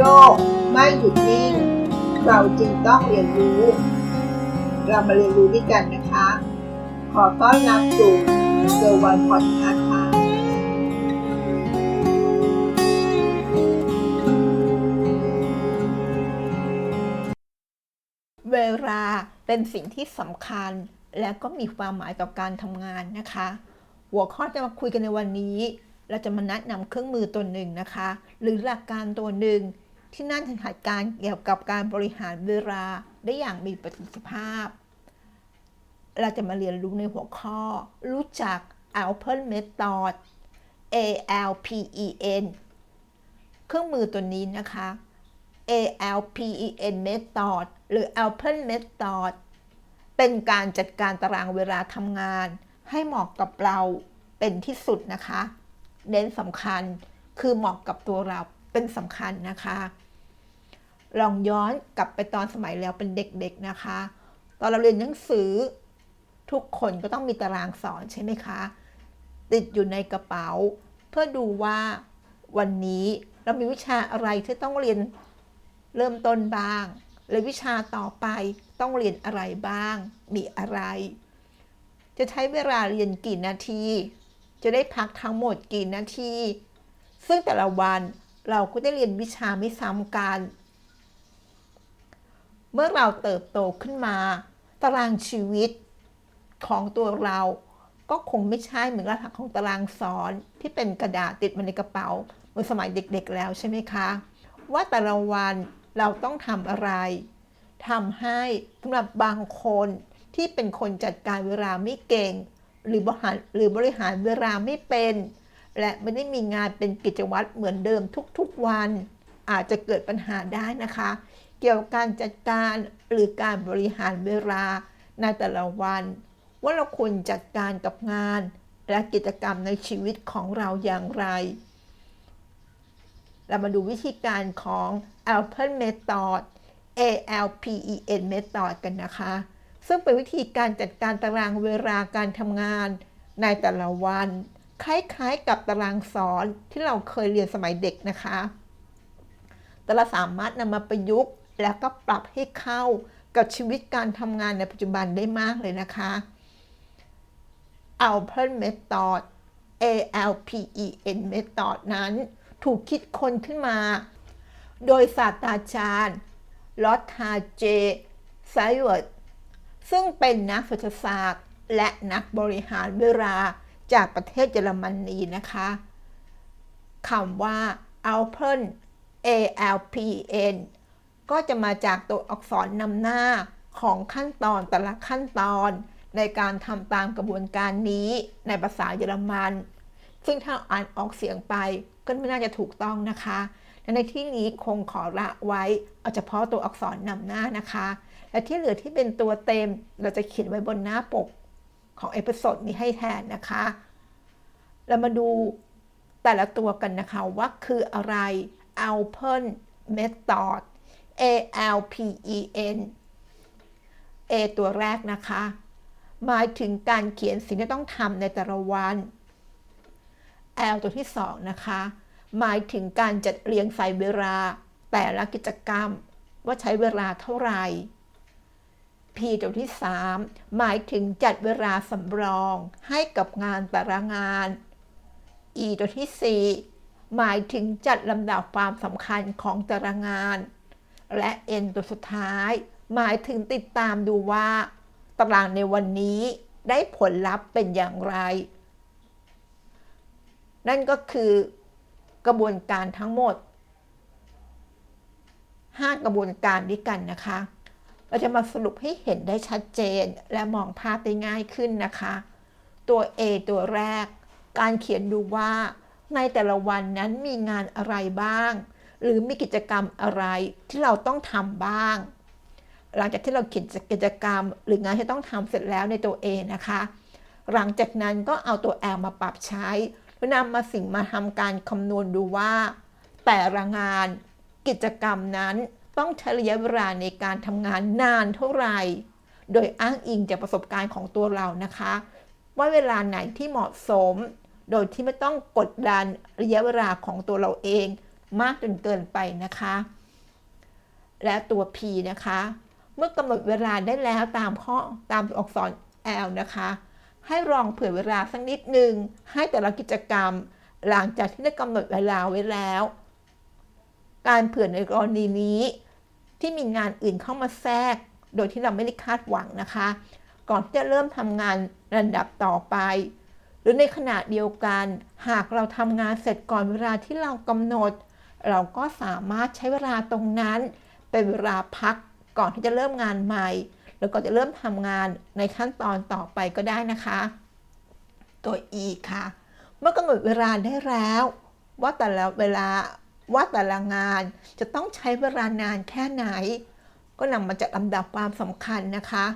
โลกไม่หยุดนิ่ง เราจรึงต้องเรียนรู้ เรามาเรียนรู้ด้วยกันนะคะ ขอต้อนรับสู่เซอร์วันพอดคาส์ค่ะเวลาเป็นสิ่งที่สำคัญและก็มีความหมายต่อการทำงานนะคะ หัวข้อจะมาคุยกันในวันนี้ เราจะมาแนะนำเครื่องมือตัวหนึ่งนะคะ หรือหลักการตัวหนึ่ง ที่น่าจะหัดการเกี่ยวกับการบริหารเวลาได้อย่างมีประสิทธิภาพ เราจะมาเรียนรู้ในหัวข้อ รู้จัก Alpen Method A L P E N เครื่องมือตัวนี้นะคะ ALPEN Method หรือ Alpen Method เป็นการจัดการตารางเวลาทำงาน ให้เหมาะกับเราเป็นที่สุดนะคะ เน้นสำคัญคือเหมาะกับตัวเราเป็นสำคัญนะคะ ลองย้อนกลับไปตอนสมัยเราเป็นเด็กๆนะคะ ตอนเราเรียนหนังสือทุกคนก็ต้องมีตารางสอนใช่ไหมคะ ติดอยู่ในกระเป๋า เพื่อดูว่าวันนี้เรามีวิชาอะไรที่ต้องเรียนเริ่มต้นบ้าง และวิชาต่อไปต้องเรียนอะไรบ้าง มีอะไร จะใช้เวลาเรียนกี่นาที จะได้พักทั้งหมดกี่นาที ซึ่งแต่ละวันเราก็ได้เรียนวิชาไม่ซ้ำกัน เมื่อเราเติบโตขึ้นมา ตารางชีวิตของตัวเราก็คงไม่ใช่เหมือนลักษณะของตารางสอนที่เป็นกระดาษติดมาในกระเป๋าเมื่อสมัยเด็กๆแล้วใช่ไหมคะ ว่าแต่ละวันเราต้องทำอะไรทำให้สำหรับบางคนที่เป็นคนจัดการเวลาไม่เก่ง หรือบริหารหรือบริหารเวลาไม่เป็น และไม่ได้มีงานเป็นกิจวัตรเหมือนเดิมทุกๆวัน อาจจะเกิดปัญหาได้นะคะ เกี่ยวกับการจัดการหรือการบริหารเวลาในแต่ละวัน ว่าเราควรจัดการกับงาน และกิจกรรมในชีวิตของเราอย่างไร เรามาดูวิธีการของ Alpen Method A L P E N Method กันนะคะ ซึ่งเป็นวิธีการจัดการตารางเวลาการทำงานในแต่ละวัน คล้ายๆกับตารางสอนที่เราเคยเรียนสมัยเด็กนะคะ แต่เราสามารถนำมาประยุกต์ แล้วก็ปรับให้เข้ากับชีวิตการทำงานในปัจจุบันได้มากเลยนะคะ Alpen Method A L P E N Method นั้นถูกคิดค้นขึ้นมา โดยศาสตราจารย์ลอตฮาเจไซเวิร์ดซึ่งเป็นนักเศรษฐศาสตร์ และนักบริหารเวลาจากประเทศเยอรมนีนะคะคำว่า Alpen A L P N ก็จะมาจากตัวอักษรนำหน้าของขั้นตอนแต่ละขั้นตอนในการทำตามกระบวนการนี้ในภาษาเยอรมัน ซึ่งถ้าอ่านออกเสียงไปก็ไม่น่าจะถูกต้องนะคะและในที่นี้คงขอละไว้เอาเฉพาะตัวอักษรนำหน้านะคะ และที่เหลือที่เป็นตัวเต็มเราจะเขียนไว้บนหน้าปกของเอพิโซดนี้ให้แทนนะคะ เรามาดูแต่ละตัวกันนะคะว่าคืออะไร Alpen Method A L P E N A ตัวแรกนะคะ หมายถึงการเขียนสิ่งที่ต้องทำในแต่ละวัน L ตัวที่2นะคะ หมายถึงการจัดเรียงใส่เวลาแต่ละกิจกรรม ว่าใช้เวลาเท่าไหร่ P ตัวที่3หมายถึงจัดเวลาสำรองให้กับงานแต่ละงาน E ตัวที่4 หมายถึงจัดลำดับความสำคัญของต่ละงาน และ N ตัวสุดท้าย หมายถึงติดตามดูว่า ตารางในวันนี้ได้ผลลัพธ์เป็นอย่างไร นั่นก็คือกระบวนการทั้งหมด 5 กระบวนการด้วยกันนะคะ เราจะมาสรุปให้เห็นได้ชัดเจนและมองภาพได้ง่ายขึ้นนะคะ ตัว A ตัวแรก การเขียนดูว่า ในแต่ละวันนั้นมีงานอะไรบ้าง หรือมีกิจกรรมอะไรที่เราต้องทำบ้าง หลังจากที่เราเขียนกิจกรรม หรืองานที่ต้องทำเสร็จแล้วในตัว A นะคะ หลังจากนั้นก็เอาตัว L มาปรับใช้นำมาสิ่งมาทำการคำนวณดูว่า แต่ละงานกิจกรรมนั้นต้องใช้ระยะเวลาในการทำงานนานเท่าไหร่ โดยอ้างอิงจากประสบการณ์ของตัวเรานะคะ ว่าเวลาไหนที่เหมาะสม โดยที่ไม่ต้องกดดันระยะเวลาของตัวเราเองมากจนเกินไปนะคะ และตัว P นะคะ เมื่อกำหนดเวลาได้แล้วตามข้อตามอักษร L นะคะ ให้ลองเผื่อเวลาสักนิดหนึ่งให้แต่ละกิจกรรม หลังจากที่ได้กำหนดเวลาไว้แล้ว การเผื่อในกรณีนี้ที่มีงานอื่นเข้ามาแทรก โดยที่เราไม่ได้คาดหวังนะคะ ก่อนที่จะเริ่มทำงานระดับต่อไป หรือในขณะเดียวกัน หากเราทำงานเสร็จก่อนเวลาที่เรากำหนด เราก็สามารถใช้เวลาตรงนั้น เป็นเวลาพักก่อนที่จะเริ่มงานใหม่ แล้วก็จะเริ่มทำงานในขั้นตอนต่อไปก็ได้นะคะ ตัว E ค่ะ เมื่อกำหนดเวลาได้แล้ว ว่าแต่ละเวลาว่าแต่ละงานจะต้องใช้เวลานานแค่ไหน ก็นำมาจัดลำดับความสำคัญนะคะ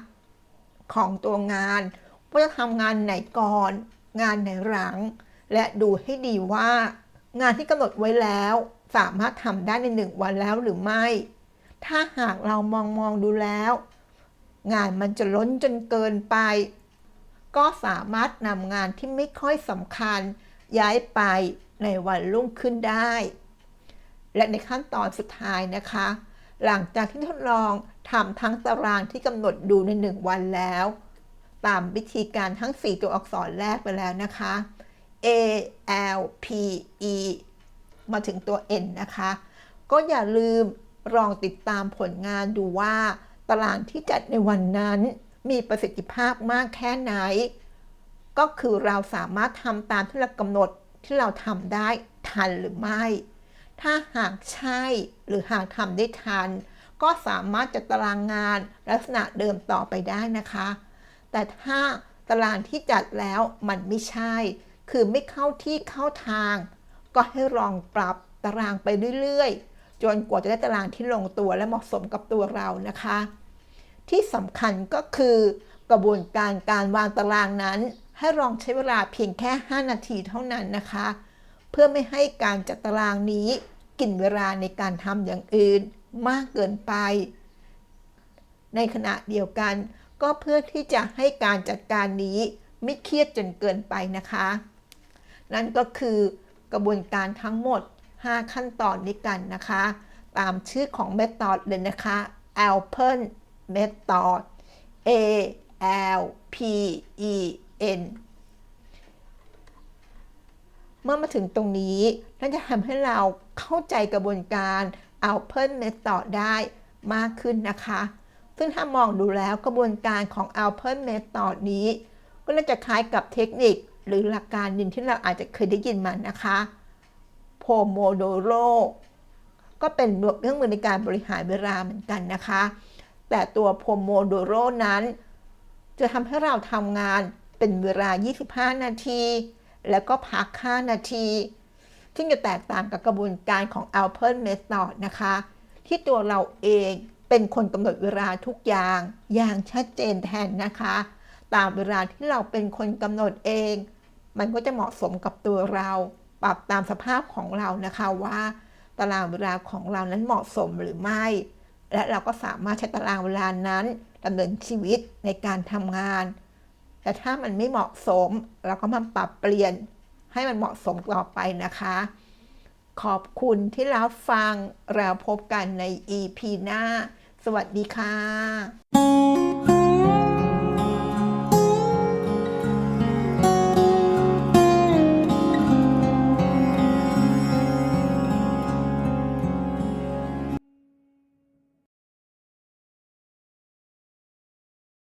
ของตัวงานว่าจะทำงานไหนก่อน งานไหนหลังและดูให้ดีว่า งานที่กำหนดไว้แล้ว สามารถทำได้ในหนึ่งวันแล้วหรือไม่ ถ้าหากเรามองมองดูแล้ว งานมันจะล้นจนเกินไป ก็สามารถนำงานที่ไม่ค่อยสำคัญ ย้ายไปในวันรุ่งขึ้นได้ และในขั้นตอนสุดท้ายนะคะ หลังจากที่ทดลองทำทั้งตารางที่กำหนดดูในหนึ่งวันแล้ว ตามวิธีการทั้ง 4 ตัวอักษรแรกไปแล้วนะคะ A L P E มาถึงตัว N นะคะ ก็อย่าลืมลองติดตามผลงานดูว่า ตารางที่จัดในวันนั้น มีประสิทธิภาพมากแค่ไหน ก็คือเราสามารถทำตามที่เรากำหนดที่เราทำได้ทันหรือไม่ ถ้าหากใช่หรือหากทำได้ทัน ก็สามารถจัดตารางงานลักษณะเดิมต่อไปได้นะคะ แต่ถ้าตารางที่จัดแล้วมันไม่ใช่ คือไม่เข้าที่เข้าทาง ก็ให้ลองปรับตารางไปเรื่อยๆ จนกว่าจะได้ตารางที่ลงตัวและเหมาะสมกับตัวเรานะคะ ที่สำคัญก็คือกระบวนการการวางตารางนั้น ให้ลองใช้เวลาเพียงแค่ 5 นาทีเท่านั้นนะคะ เพื่อไม่ให้การจัดตารางนี้กินเวลาในการทำอย่างอื่นมากเกินไป ในขณะเดียวกัน ก็เพื่อที่จะให้การจัดการนี้ไม่เครียดจนเกินไปนะคะ นั่นก็คือกระบวนการทั้งหมด 5 ขั้นตอนนี้กันนะคะ ตามชื่อของ Method เลยนะคะ Alpen Method A L P E N เมื่อมาถึงตรงนี้นั่นจะทำให้เราเข้าใจกระบวนการ Alpen Method ได้มากขึ้นนะคะ ซึ่งถ้ามองดูแล้วกระบวนการของ Alpen Method นี้ ก็น่าจะคล้ายกับเทคนิคหรือหลักการหนึ่งที่เราอาจจะเคยได้ยินมานะคะ Pomodoro ก็เป็นเครื่องมือในการบริหารเวลาเหมือนกันนะคะ แต่ตัว Pomodoro นั้น จะทำให้เราทำงานเป็นเวลา 25 นาที แล้วก็พัก 5 นาที ซึ่งจะแตกต่างกับกระบวนการของ Alpen Method นะคะ ที่ตัวเราเอง เป็นคนกำหนดเวลาทุกอย่างอย่างชัดเจนแทนนะคะ ตามเวลาที่เราเป็นคนกำหนดเอง มันก็จะเหมาะสมกับตัวเรา ปรับตามสภาพของเรานะคะว่า ตารางเวลาของเรานั้นเหมาะสมหรือไม่ และเราก็สามารถใช้ตารางเวลานั้นดำเนินชีวิตในการทำงาน แต่ถ้ามันไม่เหมาะสม เราก็มาปรับเปลี่ยนให้มันเหมาะสมต่อไปนะคะ ขอบคุณที่รับฟังเราพบกันใน EP หน้า สวัสดีค่ะ